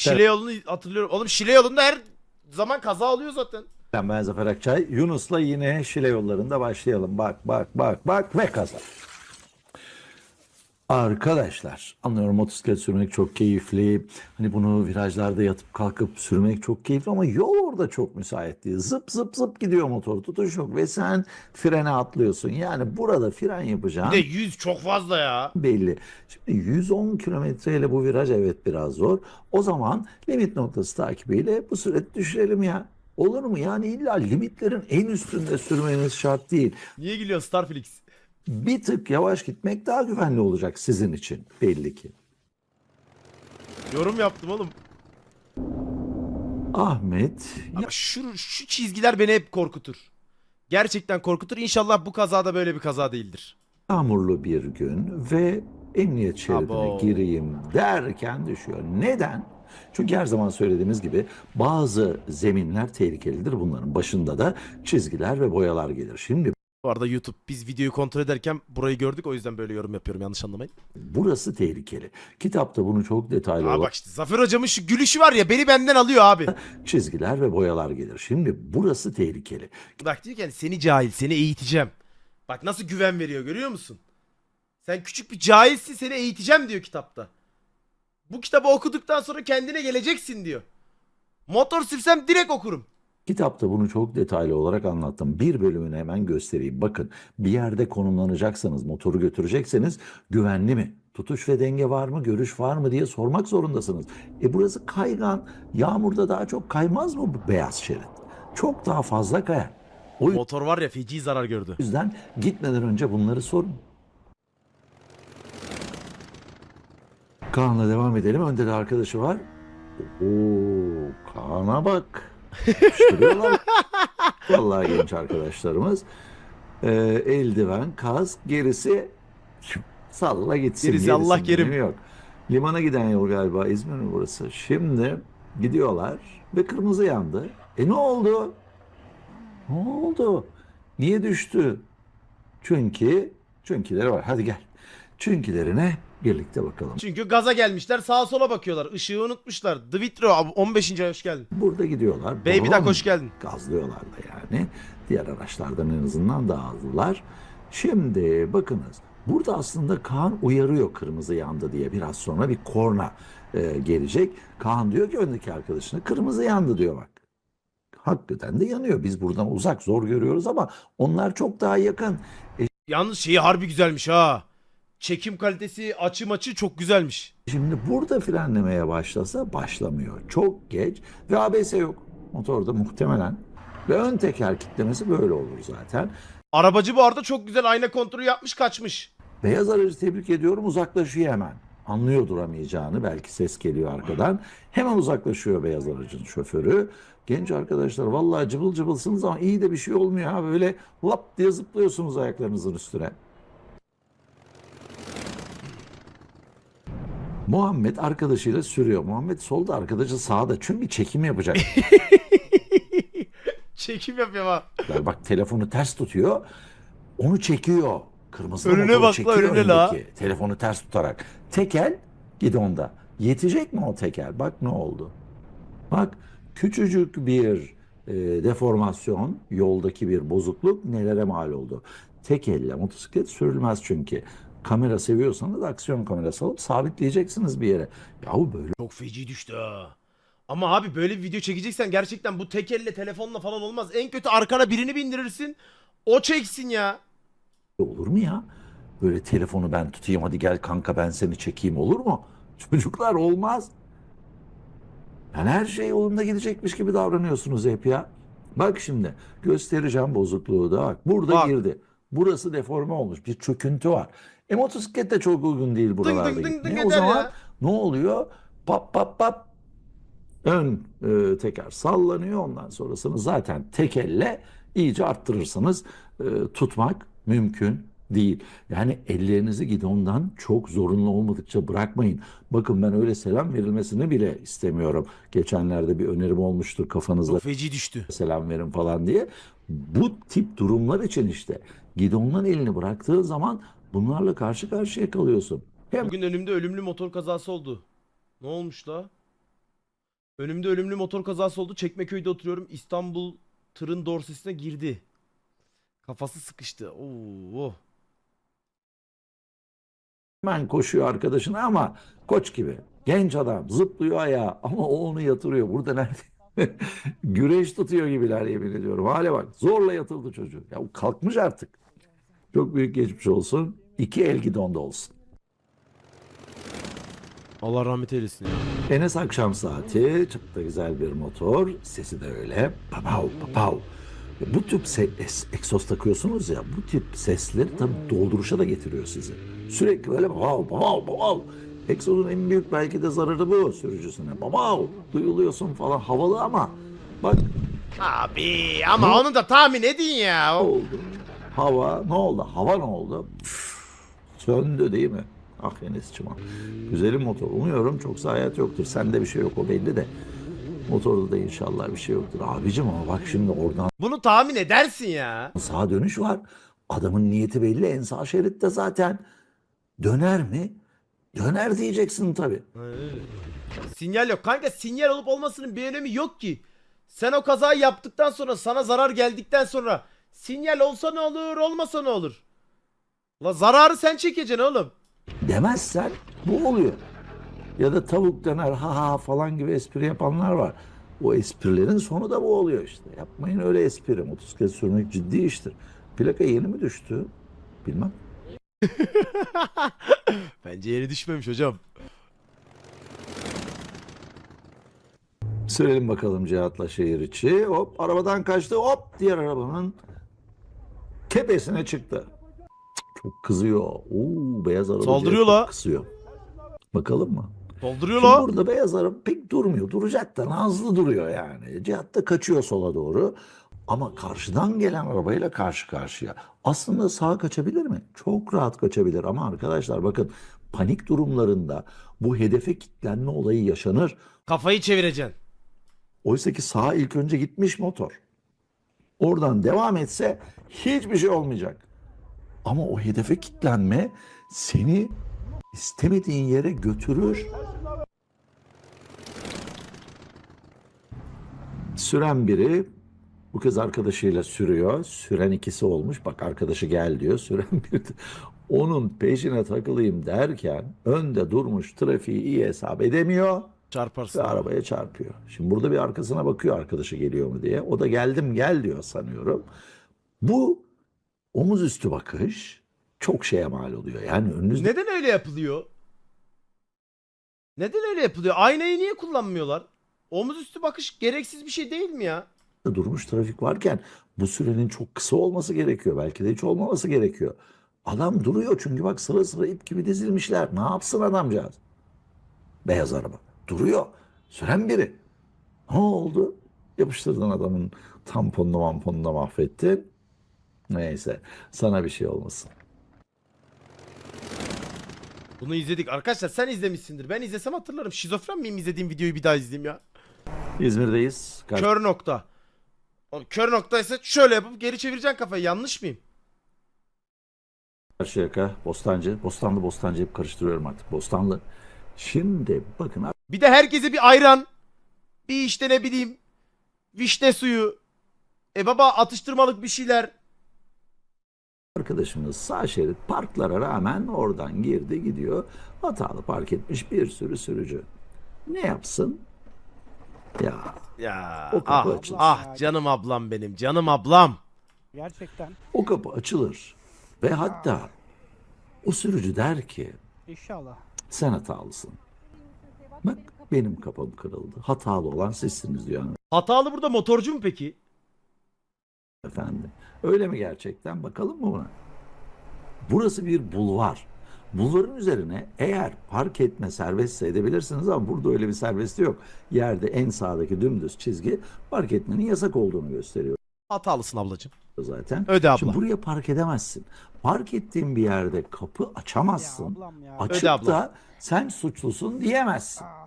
Şile yolunu hatırlıyorum. Oğlum Şile yolunda her zaman kaza oluyor zaten. Ben Zafer Akçay. Yunus'la yine Şile yollarında başlayalım. Bak bak bak bak ve kaza. Arkadaşlar anlıyorum motosiklet sürmek çok keyifli. Hani bunu virajlarda yatıp kalkıp sürmek çok keyifli ama yol orada çok müsait değil. Zıp zıp zıp gidiyor motor tutuş yok ve sen frene atlıyorsun. Yani burada fren yapacağın Bir de 100 çok fazla ya. belli. Şimdi 110 kilometreyle bu viraj evet biraz zor. O zaman limit noktası takibiyle bu süreti düşürelim ya. Olur mu? Yani illa limitlerin en üstünde sürmeniz şart değil. Niye gülüyorsun Starflix? Bir tık yavaş gitmek daha güvenli olacak sizin için belli ki. Yorum yaptım oğlum. Ahmet Ama şu, şu çizgiler beni hep korkutur. Gerçekten korkutur. İnşallah bu kazada böyle bir kaza değildir. yağmurlu bir gün ve emniyet şeridine Abo. gireyim derken düşüyor. Neden? Çünkü her zaman söylediğimiz gibi bazı zeminler tehlikelidir. Bunların başında da çizgiler ve boyalar gelir. Şimdi Bu arada YouTube biz videoyu kontrol ederken burayı gördük o yüzden böyle yorum yapıyorum yanlış anlamayın. burası tehlikeli. Kitapta bunu çok detaylı Aa olarak bak işte Zafer hocamın şu gülüşü var ya beni benden alıyor abi. çizgiler ve boyalar gelir. Şimdi burası tehlikeli. Bak diyor ki hani seni cahil seni eğiteceğim. Bak nasıl güven veriyor görüyor musun? Sen küçük bir cahilsin seni eğiteceğim diyor kitapta. Bu kitabı okuduktan sonra kendine geleceksin diyor. Motor sürsem direkt okurum. Kitapta bunu çok detaylı olarak anlattım. Bir bölümünü hemen göstereyim. Bakın bir yerde konumlanacaksanız, motoru götürecekseniz güvenli mi? Tutuş ve denge var mı? Görüş var mı diye sormak zorundasınız. E burası kaygan. Yağmurda daha çok kaymaz mı bu beyaz şerit? Çok daha fazla kayar. O Motor var ya feci zarar gördü. yüzden gitmeden önce bunları sorun. Kaan'la devam edelim. Önde de arkadaşı var. Oo, Kaan'a bak. Yapıştırıyorlar. Vallahi genç arkadaşlarımız. Ee, eldiven, kask, gerisi salla gitsin. Gerisi Allah gerisinin kerim. Yok. Limana giden yol galiba İzmir mi burası? Şimdi gidiyorlar ve kırmızı yandı. E ne oldu? Ne oldu? Niye düştü? Çünkü çünküleri var. Hadi gel. Çünkülerine birlikte bakalım. Çünkü gaza gelmişler sağa sola bakıyorlar. Işığı unutmuşlar. The Vitro abi 15. ay hoş geldin. Burada gidiyorlar. Baby Duck hoş geldin. Gazlıyorlar da yani. Diğer araçlardan en azından daha hızlılar. Şimdi bakınız. Burada aslında Kaan uyarıyor kırmızı yandı diye. Biraz sonra bir korna e, gelecek. Kaan diyor ki öndeki arkadaşına kırmızı yandı diyor bak. Hakikaten de yanıyor. Biz buradan uzak zor görüyoruz ama onlar çok daha yakın. Yalnız şeyi harbi güzelmiş ha. Çekim kalitesi açı maçı çok güzelmiş. Şimdi burada frenlemeye başlasa başlamıyor. Çok geç ve ABS yok. Motorda muhtemelen. Ve ön teker kitlemesi böyle olur zaten. Arabacı bu arada çok güzel ayna kontrolü yapmış kaçmış. Beyaz aracı tebrik ediyorum uzaklaşıyor hemen. Anlıyor duramayacağını belki ses geliyor arkadan. Hemen uzaklaşıyor beyaz aracın şoförü. Genç arkadaşlar vallahi cıbıl cıbılsınız ama iyi de bir şey olmuyor ha. Böyle lap diye zıplıyorsunuz ayaklarınızın üstüne. Muhammed arkadaşıyla sürüyor. Muhammed solda arkadaşı sağda çünkü çekim yapacak. Çekim yapıyor ha. Bak telefonu ters tutuyor. Onu çekiyor. Kırmızı Önüne bak la, çekiyor önüne la. Telefonu ters tutarak. Tekel gidonda. Yetecek mi o tekel? Bak ne oldu. Bak küçücük bir e, deformasyon, yoldaki bir bozukluk nelere mal oldu. Tek elle motosiklet sürülmez çünkü. Kamera seviyorsanız aksiyon kamerası alıp sabitleyeceksiniz bir yere. Yahu böyle Çok feci düştü ha. Ama abi böyle bir video çekeceksen gerçekten bu tek elle telefonla falan olmaz. En kötü arkana birini bindirirsin. O çeksin ya. Olur mu ya? Böyle telefonu ben tutayım hadi gel kanka ben seni çekeyim olur mu? Çocuklar olmaz. Yani her şey yolunda gidecekmiş gibi davranıyorsunuz hep ya. Bak şimdi göstereceğim bozukluğu da bak. Burada Bak. girdi. Burası deforme olmuş. Bir çöküntü var. E motosiklet de çok uygun değil buralarda ding ding gitmeye. ding O eder zaman ya. ne oluyor? Pap pap pap ön e, teker sallanıyor. Ondan sonrasını zaten tek elle iyice arttırırsanız e, tutmak mümkün değil. Yani ellerinizi gidondan çok zorunlu olmadıkça bırakmayın. Bakın ben öyle selam verilmesini bile istemiyorum. Geçenlerde bir önerim olmuştur kafanızda Çok feci düştü. selam verin falan diye. Bu tip durumlar için işte gidondan elini bıraktığın zaman bunlarla karşı karşıya kalıyorsun. Hem Bugün önümde ölümlü motor kazası oldu. Ne olmuş la? Önümde ölümlü motor kazası oldu. Çekmeköy'de oturuyorum. İstanbul tırın dorsesine girdi. Kafası sıkıştı. Oo. Hemen koşuyor arkadaşına ama koç gibi. Genç adam zıplıyor ayağa ama o onu yatırıyor. Burada nerede? Güreş tutuyor gibiler yemin ediyorum. Hale bak zorla yatıldı çocuğu. Ya kalkmış artık. Çok büyük geçmiş olsun. İki el gidonda olsun. Allah rahmet eylesin ya. Enes akşam saati çok da güzel bir motor. Sesi de öyle. Papav papav. Bu tip se- es- egzoz takıyorsunuz ya bu tip sesleri tabii dolduruşa da getiriyor sizi. Sürekli böyle papav papav papav. Egzozun en büyük belki de zararı bu sürücüsüne. Papav duyuluyorsun falan havalı ama bak Abi ama onu da tahmin edin ya. oldu? Hava ne oldu? Hava ne oldu? Üf, söndü değil mi? Enes'cim ah. Güzelim motor. Umuyorum çok hayat yoktur. Sende bir şey yok o belli de. Motorda da inşallah bir şey yoktur. Abicim ama bak şimdi oradan Bunu tahmin edersin ya. sağa dönüş var. Adamın niyeti belli. En sağ şeritte zaten. Döner mi? Döner diyeceksin tabii. Sinyal yok. Kanka sinyal olup olmasının bir önemi yok ki. Sen o kazayı yaptıktan sonra sana zarar geldikten sonra sinyal olsa ne olur olmasa ne olur? La zararı sen çekeceksin oğlum. Demezsen bu oluyor. Ya da tavuk döner ha ha falan gibi espri yapanlar var. O esprilerin sonu da bu oluyor işte. Yapmayın öyle espri. Motosiklet sürmek ciddi iştir. Plaka yeni mi düştü? Bilmem. Bence yeri düşmemiş hocam. Sürelim bakalım Cihat'la şehir içi. Hop arabadan kaçtı. Hop diğer arabanın tepesine çıktı. Çok kızıyor. Oo, beyaz araba Saldırıyor la. Kısıyor. Bakalım mı? Dolduruyor Şimdi la. burada beyaz araba pek durmuyor. Duracak da nazlı duruyor yani. Cihat da kaçıyor sola doğru. Ama karşıdan gelen arabayla karşı karşıya. Aslında sağa kaçabilir mi? Çok rahat kaçabilir ama arkadaşlar bakın panik durumlarında bu hedefe kilitlenme olayı yaşanır. Kafayı çevireceksin. Oysa ki sağa ilk önce gitmiş motor. Oradan devam etse hiçbir şey olmayacak. Ama o hedefe kilitlenme seni istemediğin yere götürür. Süren biri bu kez arkadaşıyla sürüyor. Süren ikisi olmuş. Bak arkadaşı gel diyor. Süren bir onun peşine takılayım derken önde durmuş trafiği iyi hesap edemiyor Çarparsın. ve arabaya çarpıyor. Şimdi burada bir arkasına bakıyor arkadaşı geliyor mu diye. O da geldim gel diyor sanıyorum. Bu omuz üstü bakış çok şeye mal oluyor. Yani önünüzde Neden öyle yapılıyor? Neden öyle yapılıyor? Aynayı niye kullanmıyorlar? Omuz üstü bakış gereksiz bir şey değil mi ya? durmuş trafik varken bu sürenin çok kısa olması gerekiyor. Belki de hiç olmaması gerekiyor. Adam duruyor çünkü bak sıra sıra ip gibi dizilmişler. Ne yapsın adamcağız? Beyaz araba. Duruyor. Süren biri. Ne oldu? Yapıştırdın adamın tamponunu mamponunu mahvettin. Neyse sana bir şey olmasın. Bunu izledik. Arkadaşlar sen izlemişsindir. Ben izlesem hatırlarım. Şizofren miyim izlediğim videoyu bir daha izleyeyim ya? İzmir'deyiz. Karşı Kör nokta. Oğlum kör noktaysa şöyle yapıp geri çevireceksin kafayı. Yanlış mıyım? Karşıyaka, Bostancı. Bostanlı Bostancı hep karıştırıyorum artık. Bostanlı. Şimdi bakın Bir de herkese bir ayran. Bir işte ne bileyim. Vişne suyu. E baba atıştırmalık bir şeyler. Arkadaşımız sağ şerit parklara rağmen oradan girdi gidiyor. Hatalı park etmiş bir sürü sürücü. Ne yapsın? Ya Ya O kapı ah, açılsın. ah canım ablam benim. Canım ablam. Gerçekten. o kapı açılır. Ve hatta o sürücü der ki İnşallah. sen hatalısın. Bak benim kapım kırıldı. Hatalı olan sizsiniz diyor Hatalı burada motorcu mu peki? efendi. Öyle mi gerçekten? Bakalım mı buna? Burası bir bulvar. Bulvarın üzerine eğer park etme serbestse edebilirsiniz ama burada öyle bir serbestliği yok. Yerde en sağdaki dümdüz çizgi park etmenin yasak olduğunu gösteriyor Hatalısın ablacığım. zaten. Öde abla. Şimdi buraya park edemezsin. Park ettiğin bir yerde kapı açamazsın. Ya ya. Açıp Öde abla. da sen suçlusun diyemezsin. Ah,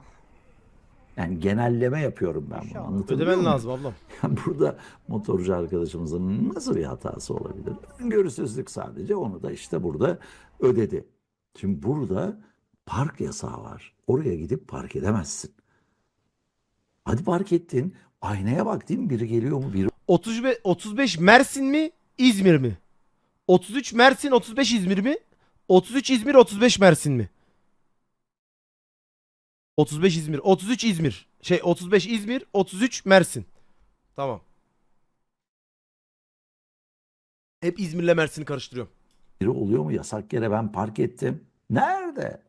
Yani genelleme yapıyorum ben bunu. Anlatabiliyor Ödemen muyum? lazım ablam. Yani burada motorcu arkadaşımızın nasıl bir hatası olabilir? Öngörüsüzlük sadece onu da işte burada ödedi. Şimdi burada park yasağı var. Oraya gidip park edemezsin. Hadi park ettin. Aynaya bak değil mi? Biri geliyor mu? Biri 35, 35 Mersin mi? İzmir mi? 33 Mersin, 35 İzmir mi? 33 İzmir, 35 Mersin mi? 35 İzmir, 33 İzmir. Şey 35 İzmir, 33 Mersin. Tamam. Hep İzmir'le Mersin'i karıştırıyorum. biri oluyor mu? Yasak yere ben park ettim. Nerede?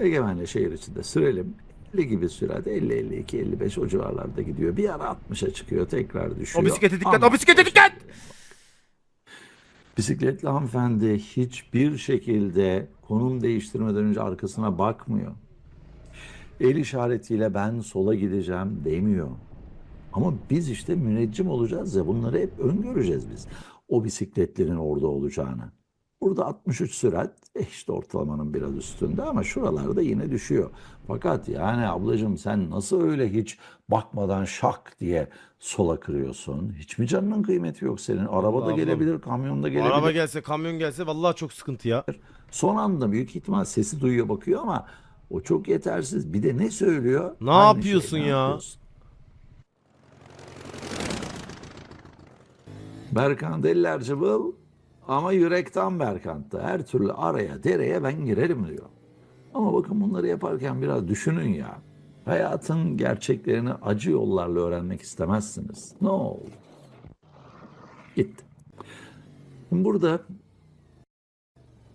Egemenle şehir içinde sürelim. 50 gibi sürat 50 52 55 o civarlarda gidiyor. Bir ara 60'a çıkıyor, tekrar düşüyor. O bisiklete dikkat, Ama- o bisiklete dikkat! Bisikletli hanımefendi hiçbir şekilde konum değiştirmeden önce arkasına bakmıyor. El işaretiyle ben sola gideceğim demiyor. Ama biz işte müneccim olacağız ya bunları hep öngöreceğiz biz. O bisikletlerin orada olacağını. Burada 63 sürat eh işte ortalamanın biraz üstünde ama şuralarda yine düşüyor. Fakat yani ablacığım sen nasıl öyle hiç bakmadan şak diye sola kırıyorsun? Hiç mi canının kıymeti yok senin? Araba da gelebilir, kamyon da gelebilir. Araba gelse, kamyon gelse vallahi çok sıkıntı ya. Son anda büyük ihtimal sesi duyuyor bakıyor ama o çok yetersiz. Bir de ne söylüyor? Ne Aynı yapıyorsun şey, ne ya? yapıyorsun? Berkant eller cıvıl ama yürek tam Berkant'ta. Her türlü araya dereye ben girerim diyor. Ama bakın bunları yaparken biraz düşünün ya. Hayatın gerçeklerini acı yollarla öğrenmek istemezsiniz. Ne oldu? Gitti. Burada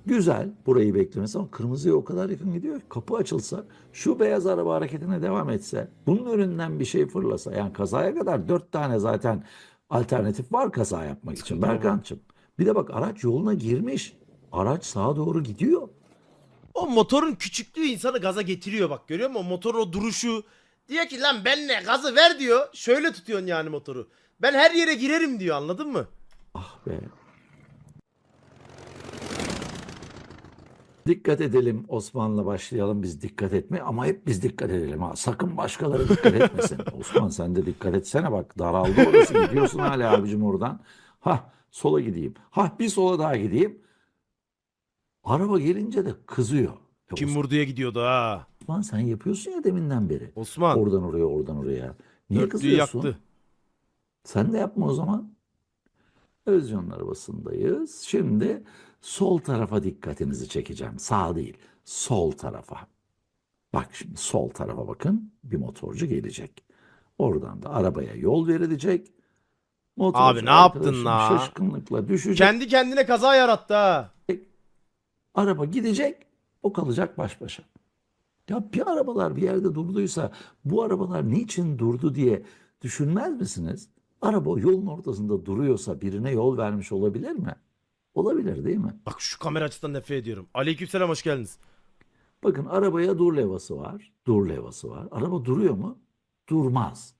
Güzel burayı beklemesi ama kırmızıya o kadar yakın gidiyor ki kapı açılsa şu beyaz araba hareketine devam etse bunun önünden bir şey fırlasa yani kazaya kadar dört tane zaten alternatif var kaza yapmak için. Berkant'cığım. Bir de bak araç yoluna girmiş. Araç sağa doğru gidiyor. O motorun küçüklüğü insanı gaza getiriyor bak görüyor musun? O motorun o duruşu. Diyor ki lan ben ne gazı ver diyor. Şöyle tutuyorsun yani motoru. Ben her yere girerim diyor anladın mı? Ah be. Dikkat edelim Osman'la başlayalım biz dikkat etme ama hep biz dikkat edelim ha. Sakın başkaları dikkat etmesin. Osman sen de dikkat etsene bak daraldı orası gidiyorsun hala abicim oradan. Ha sola gideyim. Ha bir sola daha gideyim. Araba gelince de kızıyor. Ya Kim vurduya gidiyordu ha. Osman sen yapıyorsun ya deminden beri. Osman. Oradan oraya oradan oraya. Niye Dörtlüğü kızıyorsun? yaktı. Sen de yapma o zaman. Özcan'ın arabasındayız. Şimdi sol tarafa dikkatinizi çekeceğim. Sağ değil, sol tarafa. Bak şimdi sol tarafa bakın. Bir motorcu gelecek. Oradan da arabaya yol verilecek. Motorcu Abi ne yaptın arkadaşım la? Şaşkınlıkla düşecek. Kendi kendine kaza yarattı ha. Araba gidecek, o kalacak baş başa. Ya bir arabalar bir yerde durduysa bu arabalar niçin durdu diye düşünmez misiniz? Araba yolun ortasında duruyorsa birine yol vermiş olabilir mi? Olabilir değil mi? Bak şu kamera açısından nefret ediyorum. Aleykümselam hoş geldiniz. Bakın arabaya dur levhası var. Dur levhası var. Araba duruyor mu? Durmaz.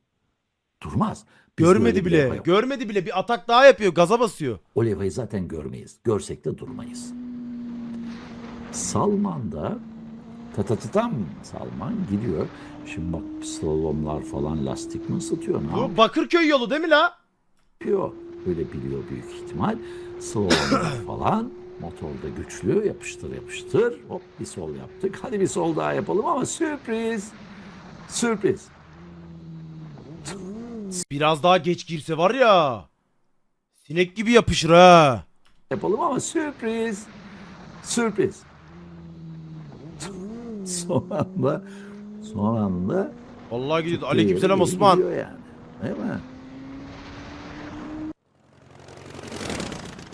Durmaz. Öyle Görmedi bir levha bile. yok. Görmedi bile. Bir atak daha yapıyor. Gaza basıyor. O levhayı zaten görmeyiz. Görsek de durmayız. Salman da tatatatam Salman gidiyor. Şimdi bak slalomlar falan lastik mi ısıtıyor ne Bu Bakırköy yolu değil mi la? yapıyor? Öyle biliyor büyük ihtimal. Slalomlar falan. Motorda güçlü yapıştır yapıştır. Hop bir sol yaptık. Hadi bir sol daha yapalım ama sürpriz. Sürpriz. Biraz daha geç girse var ya. Sinek gibi yapışır ha. yapalım ama sürpriz. Sürpriz. Son anda son anda Vallahi gidiyordu. Aleykümselam Osman. gidiyor yani. Değil mi?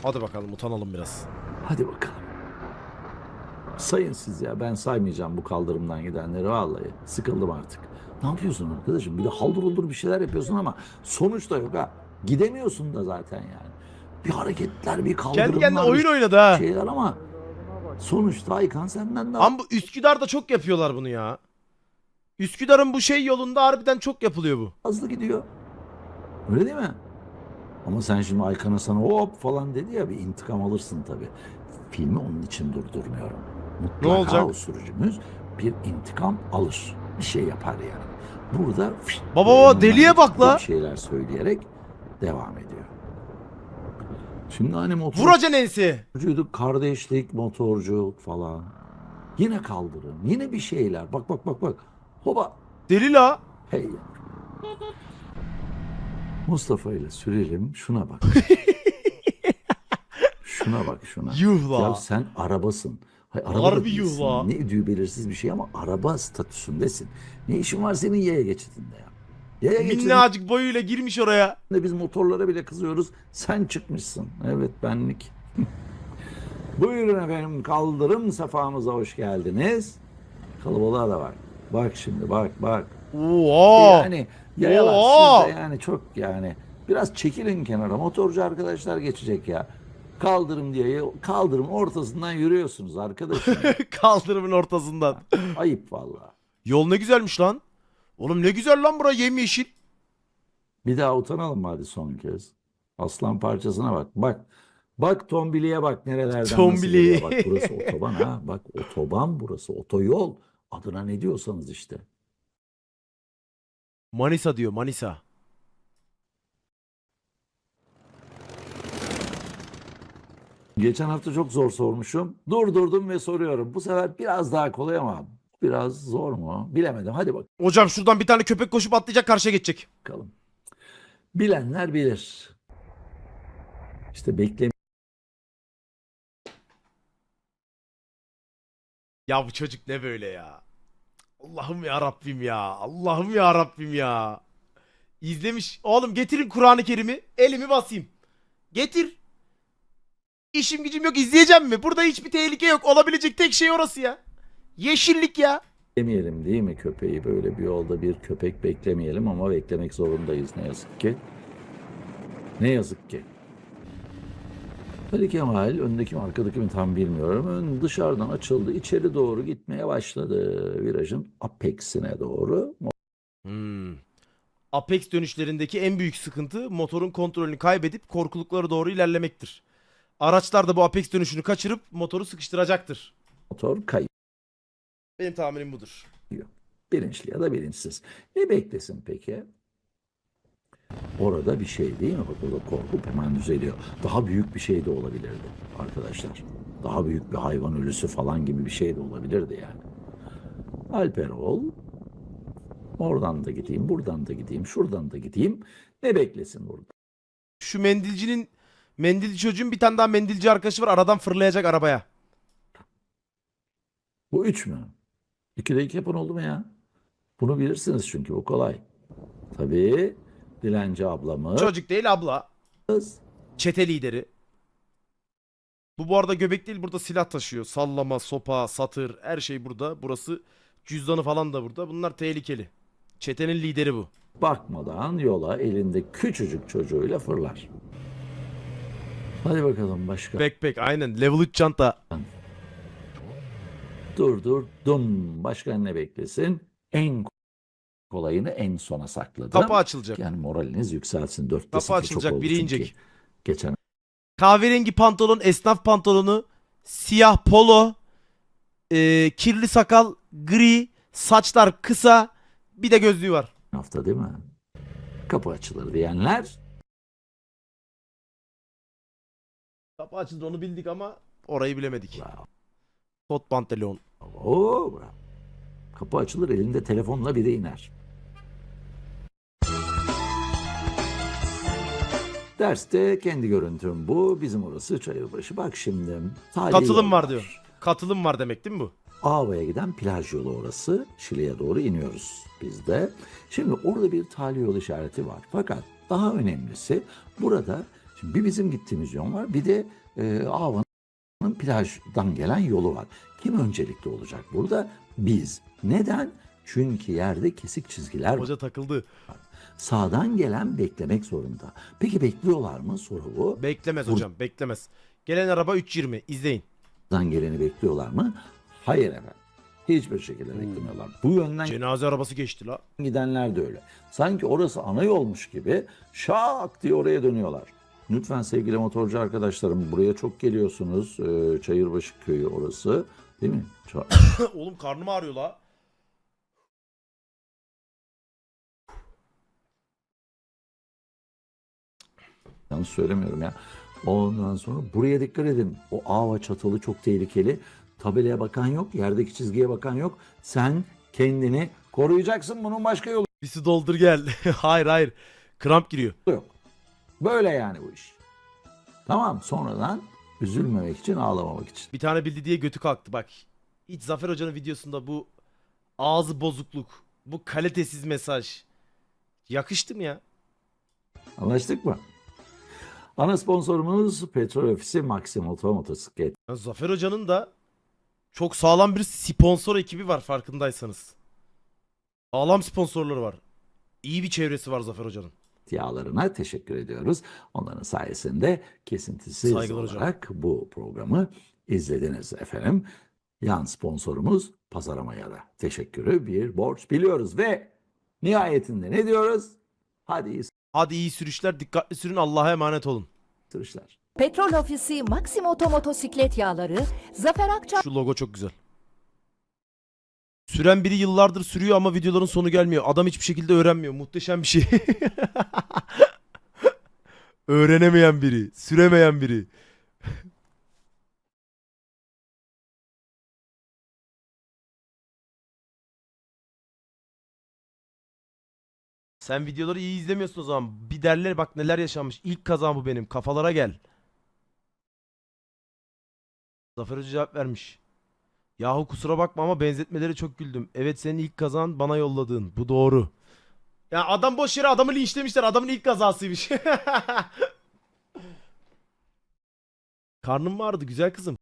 Hadi bakalım utanalım biraz. Hadi bakalım. Sayın siz ya ben saymayacağım bu kaldırımdan gidenleri vallahi. Sıkıldım artık. Ne yapıyorsun arkadaşım? Bir de haldır uldur bir şeyler yapıyorsun ama sonuç da yok ha. Gidemiyorsun da zaten yani. Bir hareketler, bir kaldırımlar, Kendi kendine oyun oynadı ha. şeyler ama sonuçta Aykan senden daha Ama bu Üsküdar'da çok yapıyorlar bunu ya. Üsküdar'ın bu şey yolunda harbiden çok yapılıyor bu. hızlı gidiyor. Öyle değil mi? Ama sen şimdi Aykan'a sana hop falan dedi ya bir intikam alırsın tabii. Filmi onun için durdurmuyorum. Mutlaka olacak? o sürücümüz bir intikam alır. Bir şey yapar yani. Burada fişt, Baba baba, deliye bak la. Şeyler söyleyerek devam ediyor. Şimdi hani motorcuydu, Vuracaksın ensi. kardeşlik, motorculuk falan. Yine kaldırım. Yine bir şeyler. Bak bak bak bak. Hoba. Deli la. Hey. Mustafa ile sürelim. Şuna bak. şuna bak şuna. Yuh la. Ya sen arabasın. Hay, araba Harbi yuva. Ne ödüğü belirsiz bir şey ama araba statüsündesin. Ne işin var senin yaya geçidinde ya? Yaya geçidinde Minnacık boyuyla girmiş oraya. biz motorlara bile kızıyoruz. Sen çıkmışsın. Evet benlik. Buyurun efendim kaldırım sefamıza hoş geldiniz. Kalabalığa da bak. Bak şimdi bak bak. Oo. Yani yayalar Oo. siz de yani çok yani. Biraz çekilin kenara. Motorcu arkadaşlar geçecek ya. Kaldırım diye kaldırım ortasından yürüyorsunuz arkadaşım. Kaldırımın ortasından. Ayıp vallahi. Yol ne güzelmiş lan. Oğlum ne güzel lan bura yemyeşil. Bir daha utanalım hadi son kez? Aslan parçasına bak. Bak. Bak tombiliye bak nerelerden nasıl Tombili. geliyor. Bak burası otoban ha. Bak otoban burası. Otoyol. Adına ne diyorsanız işte. Manisa diyor Manisa. Geçen hafta çok zor sormuşum. Durdurdum ve soruyorum. Bu sefer biraz daha kolay ama biraz zor mu? Bilemedim. Hadi Hocam şuradan bir tane köpek koşup atlayacak karşıya geçecek. bakalım. Bilenler bilir. İşte bekleme Ya bu çocuk ne böyle ya? Allah'ım ya Rabbim ya. Allah'ım ya Rabbim ya. İzlemiş. Oğlum getirin Kur'an-ı Kerim'i. Elimi basayım. Getir. İşim gücüm yok izleyeceğim mi? Burada hiçbir tehlike yok. Olabilecek tek şey orası ya. Yeşillik ya. Beklemeyelim değil mi köpeği? Böyle bir yolda bir köpek beklemeyelim ama beklemek zorundayız ne yazık ki. Ne yazık ki. Ali Kemal öndeki mi arkadaki mi tam bilmiyorum. Ön dışarıdan açıldı. içeri doğru gitmeye başladı. Virajın apexine doğru. Hmm. Apex dönüşlerindeki en büyük sıkıntı motorun kontrolünü kaybedip korkuluklara doğru ilerlemektir. Araçlar da bu Apex dönüşünü kaçırıp motoru sıkıştıracaktır. Motor kayıyor. Benim tahminim budur. Bilinçli ya da bilinçsiz. Ne beklesin peki? Orada bir şey değil mi? Bak orada korkup hemen düzeliyor. Daha büyük bir şey de olabilirdi arkadaşlar. Daha büyük bir hayvan ölüsü falan gibi bir şey de olabilirdi yani. Alperol oradan da gideyim, buradan da gideyim, şuradan da gideyim. Ne beklesin burada? Şu mendilcinin mendilci çocuğun bir tane daha mendilci arkadaşı var aradan fırlayacak arabaya. Bu üç mü? İkide iki yapın oldu mu ya? Bunu bilirsiniz çünkü bu kolay. Tabii dilenci ablamız. Çocuk değil abla. Çete lideri. Bu bu arada göbek değil burada silah taşıyor. Sallama, sopa, satır her şey burada. Burası cüzdanı falan da burada. Bunlar tehlikeli. Çetenin lideri bu. bakmadan yola elinde küçücük çocuğuyla fırlar. Hadi bakalım başka. Backpack aynen level 3 çanta. dur dur dum. Başka ne beklesin? En kolayını en sona sakladım. Kapı açılacak. Yani moraliniz yükselsin. Dörtte Kapı açılacak biri inecek. Geçen Kahverengi pantolon, esnaf pantolonu, siyah polo, e, kirli sakal, gri, saçlar kısa, bir de gözlüğü var. hafta değil mi? Kapı açılır diyenler Kapı açıldı onu bildik ama orayı bilemedik. bravo. Kot pantolon. Oo, bravo. Kapı açılır elinde telefonla biri iner. Derste kendi görüntüm bu. Bizim orası Çayırbaşı. Bak şimdi. Katılım var diyor. Katılım var demek değil mi bu? Ava'ya giden plaj yolu orası. Şile'ye doğru iniyoruz biz de. Şimdi orada bir tali yol işareti var. Fakat daha önemlisi burada şimdi bir bizim gittiğimiz yol var. Bir de e, Ava'nın plajdan gelen yolu var. Kim öncelikli olacak burada? Biz. Neden? Çünkü yerde kesik çizgiler var. Hoca takıldı. Sağdan gelen beklemek zorunda. Peki bekliyorlar mı? Soru bu. Beklemez hocam beklemez. Gelen araba 3.20 izleyin. Sağdan geleni bekliyorlar mı? Hayır efendim. Hiçbir şekilde beklemiyorlar. Bu yönden Cenaze arabası geçti la. gidenler de öyle. Sanki orası ana yolmuş gibi şak diye oraya dönüyorlar. Lütfen sevgili motorcu arkadaşlarım buraya çok geliyorsunuz. Ee, Çayırbaşı köyü orası. Değil mi? Ça- Oğlum karnım ağrıyor la. Yanlış söylemiyorum ya. Ondan sonra buraya dikkat edin. O Ava çatalı çok tehlikeli. Tabelaya bakan yok, yerdeki çizgiye bakan yok. Sen kendini koruyacaksın. Bunun başka yolu Bir su doldur gel. hayır hayır. Kramp giriyor. yok. Böyle yani bu iş. Tamam sonradan üzülmemek için, ağlamamak için. Bir tane bildi diye götü kalktı bak. Hiç Zafer Hoca'nın videosunda bu ağzı bozukluk, bu kalitesiz mesaj yakıştı mı ya? Anlaştık mı? Ana sponsorumuz Petrol Ofisi Maxim Oto Motosiklet. Ya Zafer Hoca'nın da çok sağlam bir sponsor ekibi var farkındaysanız. Sağlam sponsorları var. İyi bir çevresi var Zafer Hoca'nın. Yağlarına teşekkür ediyoruz. Onların sayesinde kesintisiz Saygılar hocam. olarak bu programı izlediniz efendim. Yan sponsorumuz Pazarama'ya da teşekkürü bir borç biliyoruz ve nihayetinde ne diyoruz? Hadi iyi Hadi iyi sürüşler, dikkatli sürün, Allah'a emanet olun. sürüşler. Petrol Ofisi Maxim Oto motosiklet yağları Zafer Akçay Şu logo çok güzel. Süren biri yıllardır sürüyor ama videoların sonu gelmiyor. Adam hiçbir şekilde öğrenmiyor. Muhteşem bir şey. Öğrenemeyen biri, süremeyen biri. Sen videoları iyi izlemiyorsun o zaman. Bir derler bak neler yaşanmış. İlk kazan bu benim. Kafalara gel. Zafer Hoca cevap vermiş. Yahu kusura bakma ama benzetmeleri çok güldüm. Evet senin ilk kazan bana yolladığın. Bu doğru. Ya adam boş yere adamı linçlemişler. Adamın ilk kazasıymış. Karnım vardı güzel kızım.